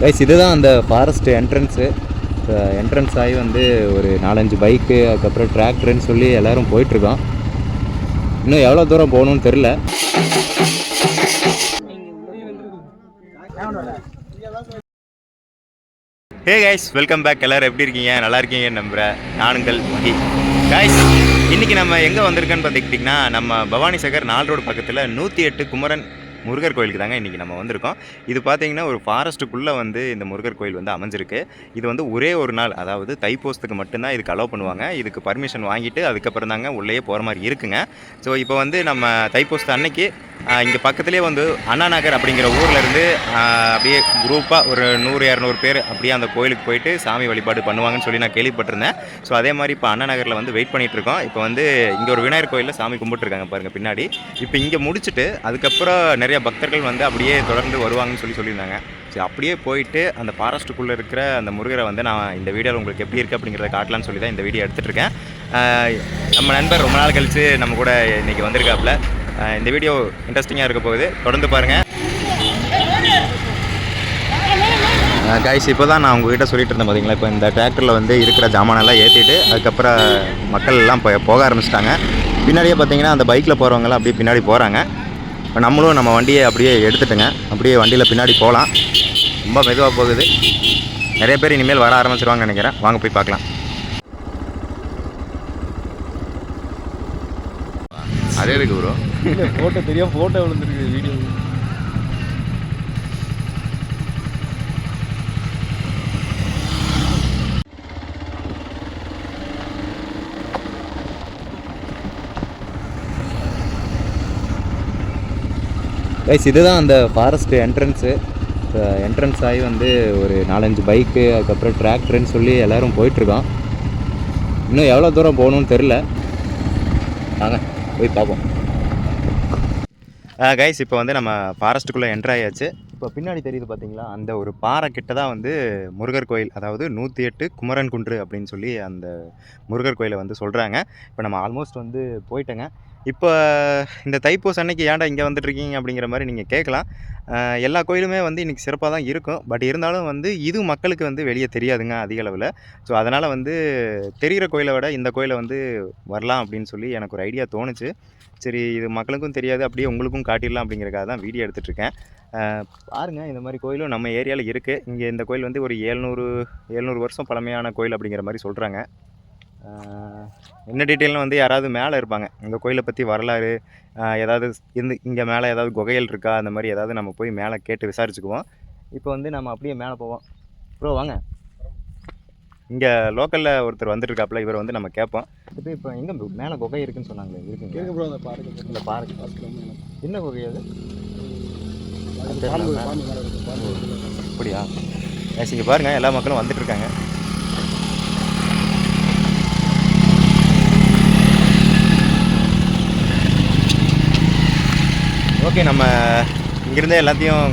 Guys இதுதான் அந்த forest entrance entrance ஆகி வந்து ஒரு நாலஞ்சு பைக்கு அதுக்கப்புறம் டிராக்டர்னு சொல்லி எல்லோரும் போயிட்டுருக்கோம். இன்னும் எவ்வளோ தூரம் போகணும்னு தெரில ஹே கைஸ் வெல்கம் பேக் எல்லோரும் எப்படி இருக்கீங்க? நல்லா இருக்கீங்க நம்புகிறேன் நானுங்கள் மகி. கைஸ் இன்றைக்கி நம்ம எங்கே வந்திருக்கோன்னு பார்த்துக்கிட்டிங்கன்னா நம்ம பவானி சகர் நாலு ரோடு பக்கத்தில் நூற்றி எட்டு குமரன் முருகர் கோயிலுக்கு தாங்க இன்றைக்கி நம்ம வந்திருக்கோம். இது பார்த்தீங்கன்னா ஒரு ஃபாரஸ்ட்டுக்குள்ளே வந்து இந்த முருகர் கோயில் வந்து அமைஞ்சிருக்கு. இது வந்து ஒரே ஒரு நாள் அதாவது தைப்பூசத்துக்கு மட்டும்தான் இதுக்கு அலோவ் பண்ணுவாங்க. இதுக்கு பர்மிஷன் வாங்கிட்டு அதுக்கப்புறம் தாங்க உள்ளேயே போகிற மாதிரி இருக்குங்க. ஸோ இப்போ வந்து நம்ம தைப்பூசத்து அன்னைக்கு இங்கே பக்கத்துலேயே வந்து அண்ணா நகர் அப்படிங்கிற ஊர்லேருந்து அப்படியே குரூப்பாக ஒரு நூறு இரநூறு பேர் அப்படியே அந்த கோயிலுக்கு போயிட்டு சாமி வழிபாடு பண்ணுவாங்கன்னு சொல்லி நான் கேள்விப்பட்டிருந்தேன். ஸோ அதே மாதிரி இப்போ அண்ணா நகரில் வந்து வெயிட் பண்ணிகிட்ருக்கோம் இப்போ வந்து இங்கே ஒரு விநாயகர் கோயிலில் சாமி கும்பிட்டுருக்காங்க பாருங்கள் பின்னாடி. இப்போ இங்கே முடிச்சுட்டு அதுக்கப்புறம் நிறைய பக்தர்கள் வந்து அப்படியே தொடர்ந்து வருவாங்கன்னு சொல்லி சொல்லியிருந்தாங்க. சரி அப்படியே போயிட்டு அந்த ஃபாரஸ்ட்டுக்குள்ளே இருக்கிற அந்த முருகரை வந்து நான் இந்த வீடியோவில் உங்களுக்கு எப்படி இருக்குது அப்படிங்கிறத காட்டலாம்னு சொல்லி தான் இந்த வீடியோ எடுத்துகிட்டு இருக்கேன் நம்ம நண்பர் ரொம்ப நாள் கழித்து நம்ம கூட இன்றைக்கி வந்திருக்காப்புல. இந்த வீடியோ இன்ட்ரெஸ்டிங்காக இருக்க போகுது. தொடர்ந்து பாருங்கள் கைஸ் இப்போ தான் நான் உங்ககிட்ட சொல்லிட்டு இருந்தேன் பார்த்தீங்களா இப்போ இந்த டிராக்டரில் வந்து இருக்கிற ஜாமானெல்லாம் ஏற்றிட்டு அதுக்கப்புறம் மக்கள் எல்லாம் போக ஆரம்பிச்சிட்டாங்க. பின்னாடியே பார்த்தீங்கன்னா அந்த பைக்கில் போகிறவங்கலாம் அப்படியே பின்னாடி போகிறாங்க இப்போ நம்மளும் நம்ம வண்டியை அப்படியே எடுத்துட்டுங்க. அப்படியே வண்டியில் பின்னாடி போகலாம். ரொம்ப மெதுவாக போகுது. நிறைய பேர் இனிமேல் வர ஆரம்பிச்சிருவாங்கன்னு நினைக்கிறேன். வாங்க போய் பார்க்கலாம். அதே இருக்கு ப்ரோ ஃபோட்டோ தெரியும் ஃபோட்டோ விழுந்துருக்கு வீடியோ கைஸ் இதுதான் அந்த ஃபாரஸ்ட்டு என்ட்ரன்ஸு என்ட்ரன்ஸ் ஆகி வந்து ஒரு நாலஞ்சு பைக்கு அதுக்கப்புறம் டிராக்டர்னு சொல்லி எல்லோரும் போயிட்டுருக்கோம். இன்னும் எவ்வளோ தூரம் போகணும்னு தெரில வாங்க போய் பார்ப்போம். கைஸ் இப்போ வந்து நம்ம ஃபாரஸ்ட்டுக்குள்ளே என்ட்ரு ஆயாச்சு. இப்போ பின்னாடி தெரியுது பார்த்தீங்களா அந்த ஒரு பாறை கிட்ட தான் வந்து முருகர் கோயில் அதாவது நூற்றி எட்டு குமரன் குன்று அப்படின்னு சொல்லி அந்த முருகர் கோயிலை வந்து சொல்கிறாங்க இப்போ நம்ம ஆல்மோஸ்ட் வந்து போயிட்டேங்க. இப்போ இந்த தைப்பூசம் அன்னைக்கு ஏன்டா இங்கே வந்துட்டுருக்கீங்க அப்படிங்கிற மாதிரி நீங்கள் கேட்கலாம். எல்லா கோயிலுமே வந்து இன்றைக்கி சிறப்பாக தான் இருக்கும். பட் இருந்தாலும் வந்து இது மக்களுக்கு வந்து வெளியே தெரியாதுங்க அதிக அளவில். ஸோ அதனால் வந்து தெரிகிற கோயிலை விட இந்த கோயிலை வந்து வரலாம் அப்படின்னு சொல்லி எனக்கு ஒரு ஐடியா தோணுச்சு. சரி இது மக்களுக்கும் தெரியாது. அப்படியே உங்களுக்கும் காட்டிடலாம் அப்படிங்கிறக்காக தான் வீடியோ எடுத்துகிட்ருக்கேன் பாருங்கள் இந்த மாதிரி கோயிலும் நம்ம ஏரியாவில் இருக்குது இங்கே இந்த கோயில் வந்து ஒரு ஏழ்நூறு ஏழ்நூறு வருஷம் பழமையான கோயில் அப்படிங்கிற மாதிரி சொல்கிறாங்க என்ன டீட்டெயில்னு வந்து யாராவது மேலே இருப்பாங்க. இந்த கோயிலை பற்றி வரலாறு ஏதாவது இருந்து இங்கே மேலே ஏதாவது குகைகள் இருக்கா? அந்த மாதிரி ஏதாவது நம்ம போய் மேலே கேட்டு விசாரிச்சுக்குவோம். இப்போ வந்து நம்ம அப்படியே மேலே போவோம். ப்ரோ வாங்க. இங்கே லோக்கலில் ஒருத்தர் வந்துட்டுருக்காப்புல. இவர் வந்து நம்ம கேட்போம். இப்போ இப்போ எங்கே மேலே குகை இருக்குன்னு சொன்னாங்களே இருக்குங்க கேட்க ப்ரோ அந்த பாருக்கு இந்த பார்க் என்ன குகை அது? இருக்கு அப்படியா? இங்கே பாருங்கள் எல்லா மக்களும் வந்துட்டு ஓகே நம்ம இங்கிருந்தே எல்லாத்தையும்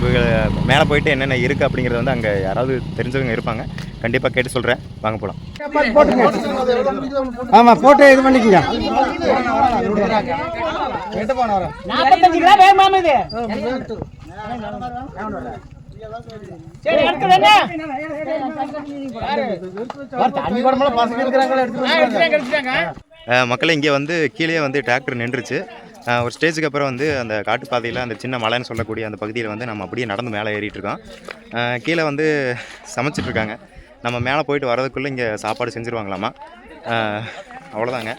மேலே போயிட்டு என்னென்ன இருக்குது அப்படிங்கிறத வந்து அங்கே யாராவது தெரிஞ்சவங்க இருப்பாங்க. கண்டிப்பாக கேட்டு சொல்கிறேன் வாங்க போகலாம் ஆமா போட்டோ இது பண்ணிக்கங்க. சரி தண்ணி பசங்க எடுத்துட்டாங்க மக்களே இங்கே வந்து கீழே வந்து டிராக்டர் நின்றுச்சு. ஒரு ஸ்டேஜுக்கு அப்புறம் வந்து அந்த காட்டுப்பாதையில் அந்த சின்ன மலைன்னு சொல்லக்கூடிய அந்த பகுதியில் வந்து நம்ம அப்படியே நடந்து மேலே ஏறிட்டு இருக்கோம். கீழே வந்து சமைச்சிட்டு இருக்காங்க. நம்ம மேலே போயிட்டு வரதுக்குள்ளே இங்கே சாப்பாடு செஞ்சுருவாங்களாமா? அவ்வளோதாங்க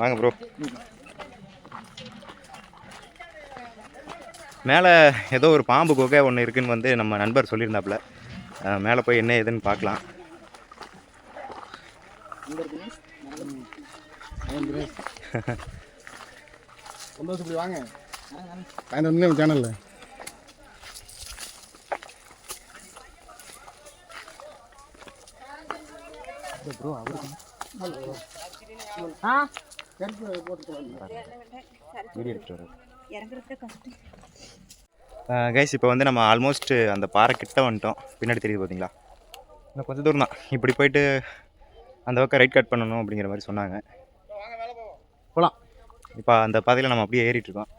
வாங்க ப்ரோ மேலே ஏதோ ஒரு பாம்பு குகை ஒன்று இருக்குன்னு வந்து நம்ம நண்பர் சொல்லியிருந்தாப்புல. மேலே போய் என்ன ஏதுன்னு பார்க்கலாம். சந்தோஷம் இப்படி வாங்க. சாயந்தரம் வந்து சேனல்ல. ஆ? வீடியோ எடுத்துட்டு வரேன் கைஸ் இப்போ வந்து நம்ம ஆல்மோஸ்ட் அந்த பாறை கிட்ட வந்துட்டோம். பின்னாடி தெரியுது பார்த்தீங்களா இன்னும் கொஞ்சம் தூரம் தான். இப்படி போயிட்டு அந்த பக்கம் ரைட் கட் பண்ணணும் அப்படிங்கிற மாதிரி சொன்னாங்க. போகலாம் இப்போ அந்த பாதையில் நம்ம அப்படியே ஏறிட்டுருக்கோம்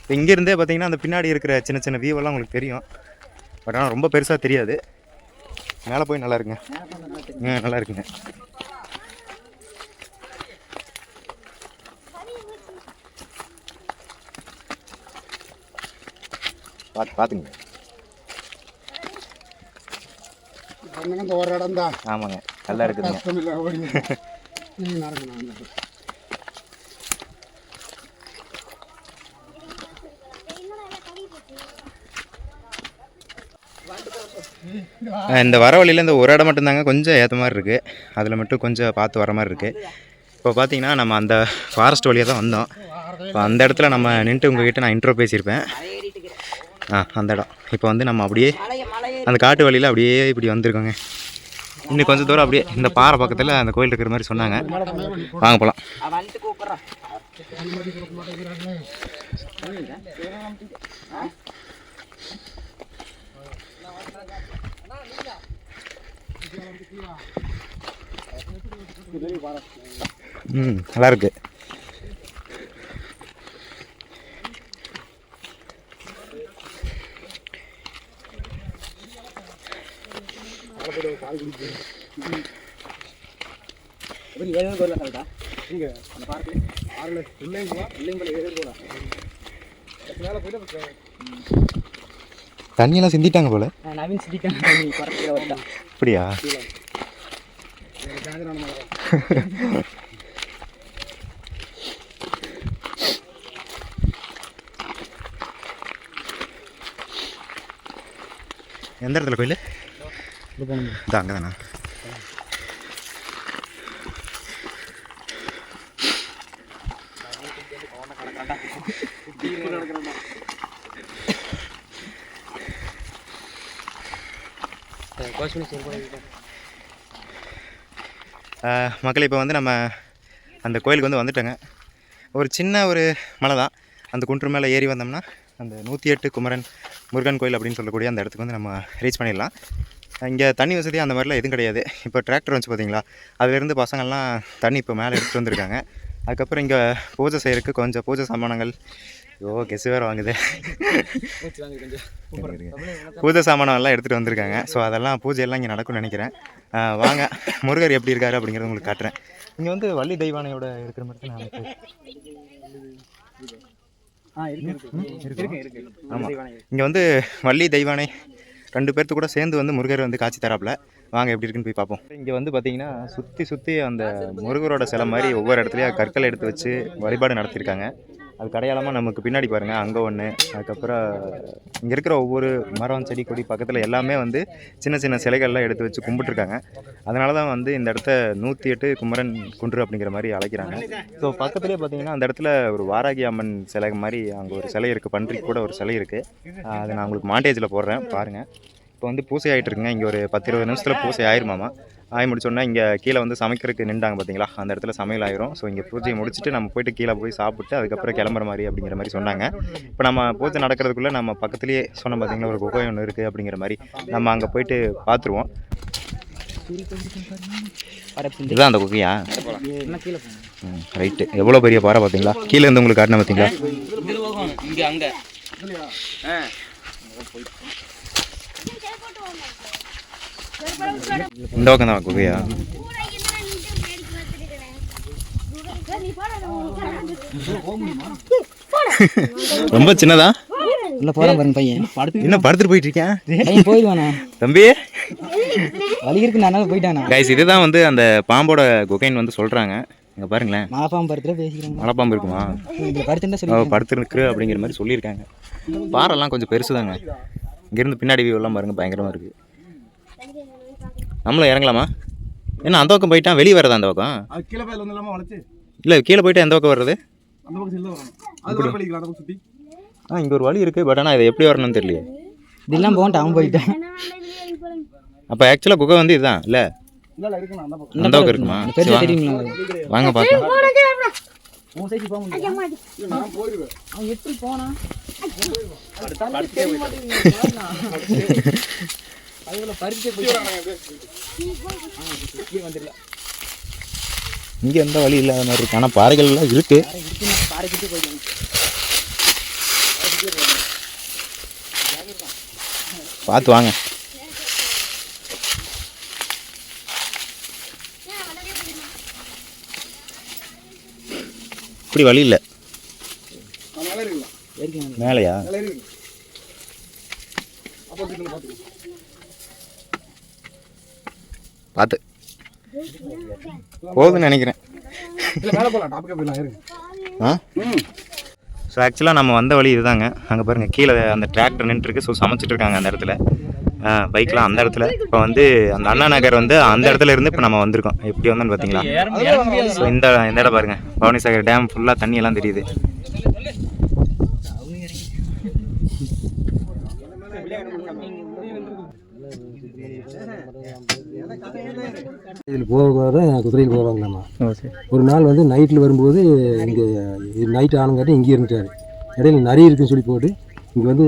இப்போ இங்கேருந்தே பார்த்தீங்கன்னா அந்த பின்னாடி இருக்கிற சின்ன சின்ன வியூவெல்லாம் உங்களுக்கு தெரியும். பட் ஆனால் ரொம்ப பெருசாக தெரியாது. மேலே போய் நல்லா இருக்குங்க நல்லா இருக்குங்க. பார்த்து பார்த்துங்க சொன்னாங்க இந்த ஒரு இடம் தான். ஆமாங்க. நல்லா இருக்குதுங்க. கஷ்டம் இல்லை நடக்கணும் இந்த வர வழியில் இந்த ஒரு இடம் மட்டும்தாங்க கொஞ்சம் ஏற்ற மாதிரி இருக்குது அதில் மட்டும் கொஞ்சம் பார்த்து வர மாதிரி இருக்குது இப்போ பார்த்தீங்கன்னா நம்ம அந்த ஃபாரஸ்ட் வழியாக தான் வந்தோம். இப்போ அந்த இடத்துல நம்ம நின்றுட்டு உங்ககிட்ட நான் இன்ட்ரோ பேசியிருப்பேன். ஆ அந்த இடம். இப்போ வந்து நம்ம அப்படியே அந்த காட்டு வழியில் அப்படியே இப்படி வந்திருக்கோங்க. இன்னும் கொஞ்சம் தூரம் அப்படியே இந்த பாறை பக்கத்தில் அந்த கோயில் இருக்கிற மாதிரி சொன்னாங்க. வாங்க போகலாம் நல்லா கூப்பிட்றான் ம் நல்லா ஏழு கோயில் கரெக்டா இங்கே அந்த பார்க்கு ஆறுல பிள்ளைங்க வா பிள்ளைங்களை ஏழு போடா மேலே போயிட்டு தண்ணியெல்லாம் சிந்திட்டாங்க போல. நவீன் சிட்டிக்கான தண்ணி குறைச்சிட அப்படியா? எந்த இடத்துல கோயில்? இது அங்கே தானே மக்கள் இப்போ வந்து நம்ம அந்த கோயிலுக்கு வந்து வந்துட்டோங்க. ஒரு சின்ன ஒரு மலை தான். அந்த குன்று மேலே ஏறி வந்தோம்னா அந்த நூற்றி எட்டு குமரன் முருகன் கோயில் அப்படின்னு சொல்லக்கூடிய அந்த இடத்துக்கு வந்து நம்ம ரீச் பண்ணிடலாம். இங்கே தண்ணி வசதி அந்த மாதிரிலாம் எதுவும் கிடையாது. இப்போ டிராக்டர் வந்துச்சு பார்த்தீங்களா? அதுலேருந்து பசங்கள்லாம் தண்ணி இப்போ மேலே எடுத்துகிட்டு வந்திருக்காங்க. அதுக்கப்புறம் இங்கே பூஜை செய்கிறதுக்கு கொஞ்சம் பூஜை சாமானங்கள். ஐயோ கெஸ் வேறு வாங்குது. பூஜை சாமானம்லாம் எடுத்துகிட்டு வந்திருக்காங்க. ஸோ அதெல்லாம் பூஜையெல்லாம் இங்கே நடக்கும்னு நினைக்கிறேன். வாங்க. முருகர் எப்படி இருக்காரு அப்படிங்கிறத உங்களுக்கு காட்டுறேன். இங்கே வந்து வள்ளி தெய்வானையோட இருக்கிற மாதிரி நான் ஆமாம் இங்கே வந்து வள்ளி தெய்வானை ரெண்டு பேர்த்து கூட சேர்ந்து வந்து முருகர் வந்து காட்சி தராப்புல. வாங்க எப்படி இருக்குன்னு போய் பார்ப்போம். இங்கே வந்து பார்த்தீங்கன்னா சுற்றி சுற்றி அந்த முருகரோட சிலை மாதிரி ஒவ்வொரு இடத்துலையும் கற்கள் எடுத்து வச்சு வழிபாடு நடத்தியிருக்காங்க. அது கடையாளமாக நமக்கு பின்னாடி பாருங்கள் அங்கே ஒன்று அதுக்கப்புறம் இங்கே இருக்கிற ஒவ்வொரு மரம் செடி கொடி பக்கத்தில் எல்லாமே வந்து சின்ன சின்ன சிலைகள்லாம் எடுத்து வச்சு கும்பிட்டுருக்காங்க. அதனால தான் வந்து இந்த இடத்த நூற்றி எட்டு குமரன் குன்று அப்படிங்கிற மாதிரி அழைக்கிறாங்க. ஸோ பக்கத்துலேயே பார்த்தீங்கன்னா அந்த இடத்துல ஒரு வாராகி அம்மன் சிலை மாதிரி அங்கே ஒரு சிலை இருக்குது பன்றிக்கு கூட ஒரு சிலை இருக்குது அதை நான் உங்களுக்கு மாண்டேஜில் போடுறேன் பாருங்கள் இப்போ வந்து பூசை ஆகிட்டு இருக்குங்க. இங்கே ஒரு பத்து இருபது நிமிஷத்தில் பூசை ஆயிருமாமா? ஆகி முடிச்சோன்னா இங்கே கீழே வந்து சமைக்கிறதுக்கு நின்றாங்க பார்த்தீங்களா அந்த இடத்துல சமையல் ஆயிரும். ஸோ இங்கே பூஜையை முடிச்சுட்டு நம்ம போயிட்டு கீழே போய் சாப்பிட்டு அதுக்கப்புறம் கிளம்புற மாதிரி அப்படிங்கிற மாதிரி சொன்னாங்க. இப்போ நம்ம பூஜை நடக்கிறதுக்குள்ளே நம்ம பக்கத்துலேயே சொன்னோம் பார்த்திங்களா ஒரு குகை ஒன்று இருக்குது அப்படிங்கிற மாதிரி. நம்ம அங்கே போயிட்டு பார்த்துருவோம் இதுதான் அந்த குகையா? ரைட்டு எவ்வளோ பெரிய பாறை பார்த்தீங்களா கீழே இருந்து உங்களுக்கு காட்டின பார்த்தீங்களா இந்த பக்கம் தான் குகையா? ரொம்ப சின்னதா? உள்ள போறான் பாருங்க பையன். படுத்து என்ன படுத்துட்டு போயிட்டு இருக்கேன் போயிடுவானா? தம்பி? வலி இருக்கு நான் போயிட்டானா? கைஸ் இதுதான் வந்து அந்த பாம்போட குகைன்னு வந்து சொல்றாங்க. இங்க பாருங்களேன். மாப்பாம் படுத்துல பேசிக்கிறாங்க. மலைப்பாம்பு இருக்குமா? படுத்துட்டா படுத்துருக்கு அப்படிங்கிற மாதிரி சொல்லியிருக்காங்க. பாறைலாம் கொஞ்சம் பெருசு தாங்க இங்கேருந்து பின்னாடி view எல்லாம் பாருங்க பயங்கரமாக இருக்குது நம்மளும் இறங்கலாமா? என்ன அந்த பக்கம் போயிட்டான் வெளியே வரதா அந்த பக்கம்? அது கீழே போய் வந்து இல்லாமல் வளைச்சு. இல்லை கீழே போயிட்டு எந்த பக்கம் வர்றது? அந்த பக்கம் செல்ல வரணும். சுற்றி ஆ இங்கே ஒரு வழி இருக்குது பட் ஆனால் இது எப்படி வரணும்னு தெரியலையே. இதெல்லாம் போகட்டும் அவன் போயிட்டான் அப்போ ஆக்சுவலாக குகை வந்து இதுதான் இல்லை? அந்த பக்கம். அந்த பக்கம் இருக்குமா? வாங்க. பார்க்கலாம். உன் சைடு போக முடியும் நான் போயிடுவேன். அவன் எப்படி போனான் இங்கே எந்த வழி இல்லாத மாதிரி இருக்கு. பாறைகள்லாம் இருக்குது பாறைக்கிட்டு போயிட்டான் பார்த்து வாங்க. இப்படி வழி இல்லை. மேலையா? பார்த்து. போகுதுன்னு நினைக்கிறேன். ஆ? ஸோ ஆக்சுவலாக நம்ம வந்த வழி இதுதாங்க. அங்கே பாருங்கள் கீழே அந்த டிராக்டர் நின்றுருக்கு ஸோ சமைச்சிட்டு இருக்காங்க அந்த இடத்துல. பைக்லாம் அந்த இடத்துல. இப்போ வந்து அந்த அண்ணா நகர் வந்து அந்த இடத்துல இருந்து இப்போ நம்ம வந்திருக்கோம். எப்படி வந்தோன்னு பார்த்தீங்களா ஸோ இந்த இந்த இடம் பாருங்க. பவானிசாகர் டேம் ஃபுல்லாக தண்ணி எல்லாம் தெரியுது. இதில் போக குதிரையில் போவாங்களாம்மா ஒரு நாள் வந்து நைட்டில் வரும்போது இங்கே நைட் ஆனங்காட்டி இங்கே இருந்துட்டார். இடையில நிறைய இருக்குன்னு சொல்லி போட்டு இங்கே வந்து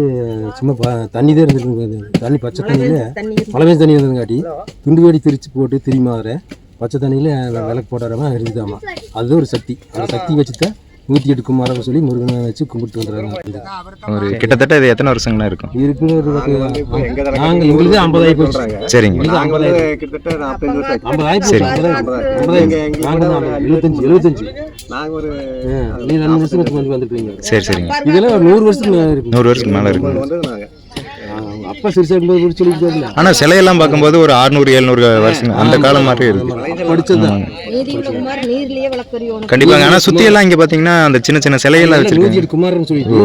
சும்மா ப தண்ணி தான் இருந்துருக்கு தண்ணி பச்சை தண்ணியில் மழை தண்ணி இருந்ததுங்காட்டி துண்டு வேடி திரிச்சு போட்டு திரும்பி வர பச்சை தண்ணியில் விளக்கு போடாம இருந்துதாம்மா அது ஒரு சக்தி. அந்த சக்தி வச்சு தான் நூற்றி எட்டு குமாரம் சொல்லி முருகனை வச்சு கும்பிட்டு வந்துடுறாங்க ஒரு கிட்டத்தட்ட இது எத்தனை வருஷங்களா இருக்கும்? பத்து- நாங்கள் எங்களுக்கு ஐம்பது ஆகி போச்சு. சரிங்க. எழுபத்தஞ்சு எழுபத்தஞ்சு. நாங்கள் ஒரு நீ ரெண்டு வருஷத்துக்கு வந்து வந்துருப்பீங்க. சரி சரிங்க. இதெல்லாம் ஒரு நூறு வருஷத்துக்கு மேலே இருக்கு. நூறு வருஷத்துக்கு மேலே நாங்கள் அப்பா சிறுசா இருக்கும்போது சொல்லிட்டு தெரியல ஆனால் சிலையெல்லாம் பார்க்கும்போது ஒரு அறுநூறு எழுநூறு வருஷம் அந்த காலம் மாதிரி இருக்கு. படிச்சதுதான். கண்டிப்பாங்க. ஆனால் சுற்றி எல்லாம் இங்கே பார்த்தீங்கன்னா அந்த சின்ன சின்ன சிலையெல்லாம் வச்சிருக்காங்க. குமாரன் சொல்லிட்டு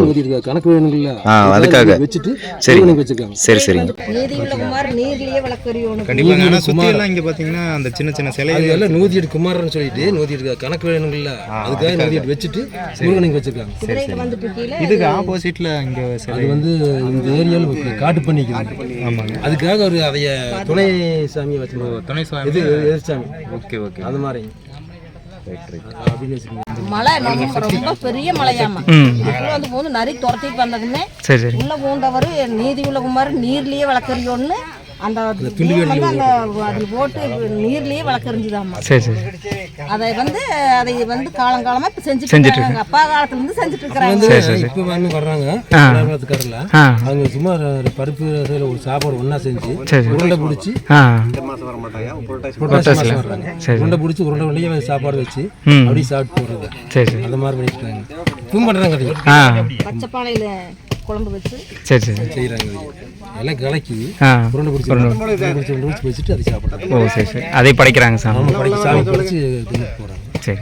கணக்கு வேணுங்கல்ல ஆ, அதுக்காக. வச்சுட்டு சரி. சரி சரிங்க கண்டிப்பாங்க. ஆனால் சுற்றி எல்லாம் இங்கே பார்த்தீங்கன்னா அந்த சின்ன சின்ன எல்லாம் நூத்தி எட்டு குமாரன் சொல்லிட்டு நூத்தி எட்டு கணக்கு வேணுங்கல்ல அதுக்காக நூத்தி எட்டு வச்சுட்டு முருகனுக்கு வச்சிருக்காங்க இதுக்கு ஆப்போசிட்டில் இங்கே சிலை. அது வந்து இந்த ஏரியாவில் காட்டு பண்ணிக்கிறது ஆமாங்க. அதுக்காக ஒரு அதைய துணை சாமியை வச்சு துணை இது எதிர்சாமி ஓகே ஓகே. அது மாதிரி. மலை ரொம்ப ரொம்ப பெரிய மலையாமா இதுக்குள்ள வந்து போது நரி துரத்திட்டு வந்ததுமே உள்ள பூந்தவர் நீதி உள்ள குமார் நீர்லயே வளர்க்கறியோன்னு அந்த அதில் போட்டு. நீர்லயே வளர்க்கறிஞ்சுதாம்மா. சரி சரி. அதை வந்து அதை வந்து காலங்காலமா இப்ப செஞ்சுட்டு இருக்காங்க. அப்பா காலத்துல இருந்து செஞ்சுட்டு இருக்கிறாங்க. இப்போ வந்து வர்றாங்க காலத்துக்காரில் அவங்க சும்மா ஒரு பருப்பு ரசையில் ஒரு சாப்பாடு ஒன்றா செஞ்சு உருண்டை பிடிச்சி இந்த வர மாட்டாங்க மாசம் உருண்டை பிடிச்சி உருண்டை உருண்டையே சாப்பாடு வச்சு அப்படியே சாப்பிட்டு போடுறது சரி அந்த மாதிரி பண்ணிட்டு அதை பச்சைப்பாளையில குழம்பு வச்சு சரி சரி. செய்கிறாங்க எல்லாம் கலக்கி ஆ. உருண்டை பிடிச்சி உருண்டை பிடிச்சி உருண்டை பிடிச்சி வச்சுட்டு அதை சாப்பிட்றாங்க. ஓ சரி சரி. அதை படைக்கிறாங்க சாமி. அவங்க படைக்கு சாமி பிடிச்சி போகிறாங்க சரி.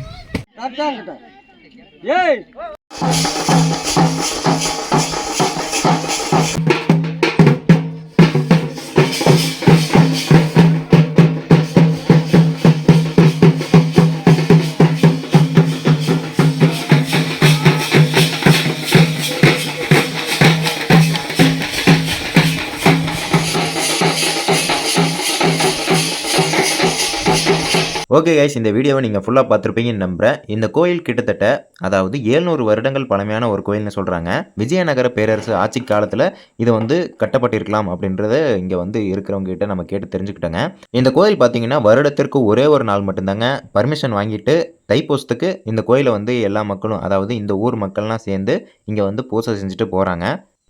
ஓகே கைஸ் இந்த வீடியோவை நீங்கள் ஃபுல்லாக பார்த்துருப்பீங்கன்னு நம்புகிறேன் இந்த கோயில் கிட்டத்தட்ட அதாவது ஏழ்நூறு வருடங்கள் பழமையான ஒரு கோயில்னு சொல்கிறாங்க விஜயநகர பேரரசு ஆட்சி காலத்தில் இது வந்து கட்டப்பட்டிருக்கலாம் அப்படின்றத இங்கே வந்து இருக்கிறவங்க கிட்ட நம்ம கேட்டு தெரிஞ்சுக்கிட்டோங்க. இந்த கோயில் பார்த்தீங்கன்னா வருடத்திற்கு ஒரே ஒரு நாள் மட்டும்தாங்க. பர்மிஷன் வாங்கிட்டு தைப்பூசத்துக்கு இந்த கோயிலை வந்து எல்லா மக்களும் அதாவது இந்த ஊர் மக்கள்லாம் சேர்ந்து இங்கே வந்து பூசை செஞ்சுட்டு போகிறாங்க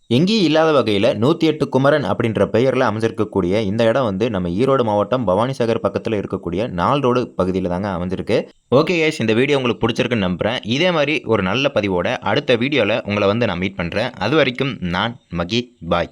எங்கேயும் இல்லாத வகையில் நூற்றி எட்டு குமரன் அப்படின்ற பெயரில் அமைஞ்சிருக்கக்கூடிய இந்த இடம் வந்து நம்ம ஈரோடு மாவட்டம் பவானிசாகர் பக்கத்தில் இருக்கக்கூடிய நால் ரோடு பகுதியில் தாங்க அமைஞ்சிருக்கு. ஓகே கேஸ் இந்த வீடியோ உங்களுக்கு பிடிச்சிருக்குன்னு நம்புகிறேன் இதே மாதிரி ஒரு நல்ல பதிவோட அடுத்த வீடியோவில் உங்களை வந்து நான் மீட் பண்ணுறேன் அது வரைக்கும் நான் மகி பாய்